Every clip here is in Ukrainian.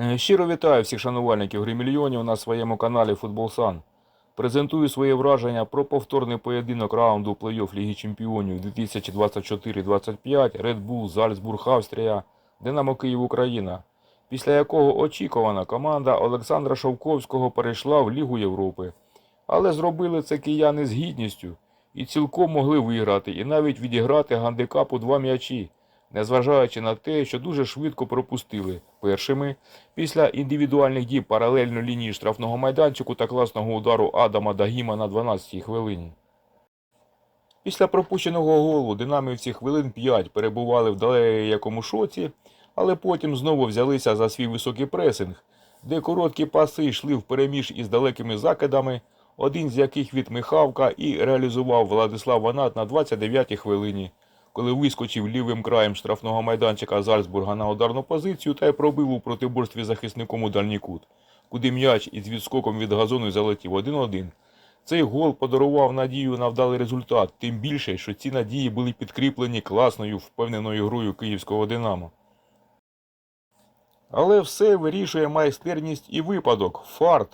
Е, Щиро вітаю всіх шанувальників гри мільйонів на своєму каналі Футболсан. Презентую своє враження про повторний поєдинок раунду плей-офф Ліги Чемпіонів 2024-25 Red Bull Зальцбург Австрія, Динамо Київ Україна, після якого очікувана команда Олександра Шовковського перейшла в Лігу Європи. Але зробили це кияни з гідністю і цілком могли виграти, і навіть відіграти гандикап у два м'ячі, незважаючи на те, що дуже швидко пропустили першими після індивідуальних дій паралельно лінії штрафного майданчику та класного удару Адама Дагіма на 12-й хвилині. Після пропущеного голу динамівці хвилин 5 перебували в далекому шоці, але потім знову взялися за свій високий пресинг, де короткі паси йшли впереміж із далекими закидами, один з яких від Михавка і реалізував Владислав Ванат на 29-й хвилині, коли вискочив лівим краєм штрафного майданчика Зальцбурга на ударну позицію та й пробив у протиборстві захисником у дальній кут, куди м'яч із відскоком від газону залетів 1-1. Цей гол подарував надію на вдалий результат, тим більше, що ці надії були підкріплені класною впевненою грою київського Динамо. Але все вирішує майстерність і випадок, фарт,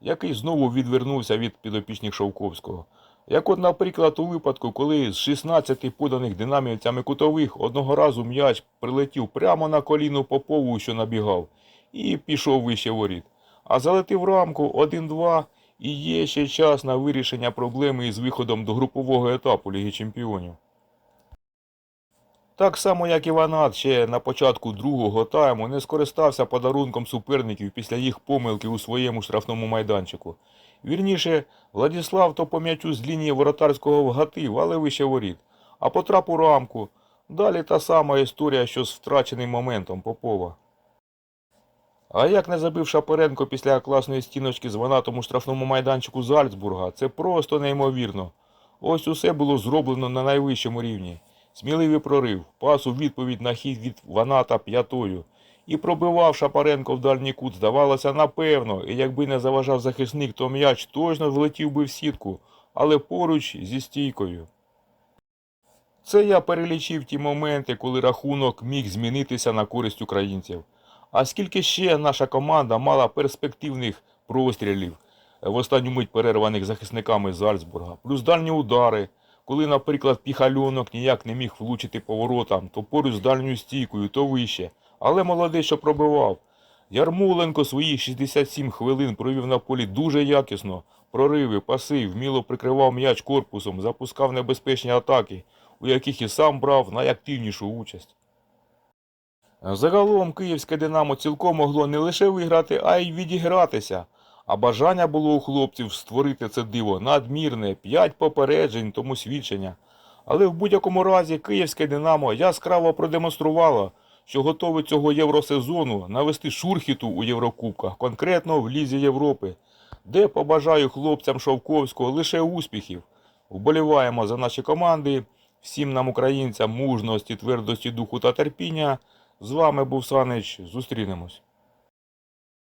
який знову відвернувся від підопічних Шовковського. Як от, наприклад, у випадку, коли з 16 поданих динамівцями кутових одного разу м'яч прилетів прямо на коліно Попову, що набігав, і пішов вище воріт. А залетив рамку 1-2 і є ще час на вирішення проблеми із виходом до групового етапу Ліги Чемпіонів. Так само, як і Ванат ще на початку другого тайму не скористався подарунком суперників після їх помилки у своєму штрафному майданчику. Вірніше, Владіслав то по м'ячу з лінії воротарського вгатив, але вище воріт, а потрап у рамку. Далі та сама історія, що з втраченим моментом Попова. А як не забив Шапаренко після класної стіночки з Ванатом у штрафному майданчику Зальцбурга, це просто неймовірно. Ось усе було зроблено на найвищому рівні. Сміливий прорив, пас у відповідь на хід від Ваната п'ятою. І пробивав Шапаренко в дальній кут, здавалося, напевно, і якби не заважав захисник, то м'яч точно влетів би в сітку, але поруч зі стійкою. Це я перелічив ті моменти, коли рахунок міг змінитися на користь українців. А скільки ще наша команда мала перспективних прострілів, в останню мить перерваних захисниками Зальцбурга, плюс дальні удари, коли, наприклад, піхальонок ніяк не міг влучити поворотам, то поруч з дальньою стійкою, то вище. Але молодий, що пробивав. Ярмоленко свої 67 хвилин провів на полі дуже якісно. Прориви, паси, вміло прикривав м'яч корпусом, запускав небезпечні атаки, у яких і сам брав найактивнішу участь. Загалом київське Динамо цілком могло не лише виграти, а й відігратися. А бажання було у хлопців створити це диво надмірне, п'ять попереджень тому свідчення. Але в будь-якому разі київське Динамо яскраво продемонструвало, що готове цього євросезону навести шурхіту у Єврокубках, конкретно в Лізі Європи, де побажаю хлопцям Шовковського лише успіхів. Вболіваємо за наші команди, всім нам, українцям, мужності, твердості духу та терпіння. З вами був Санич. Зустрінемось.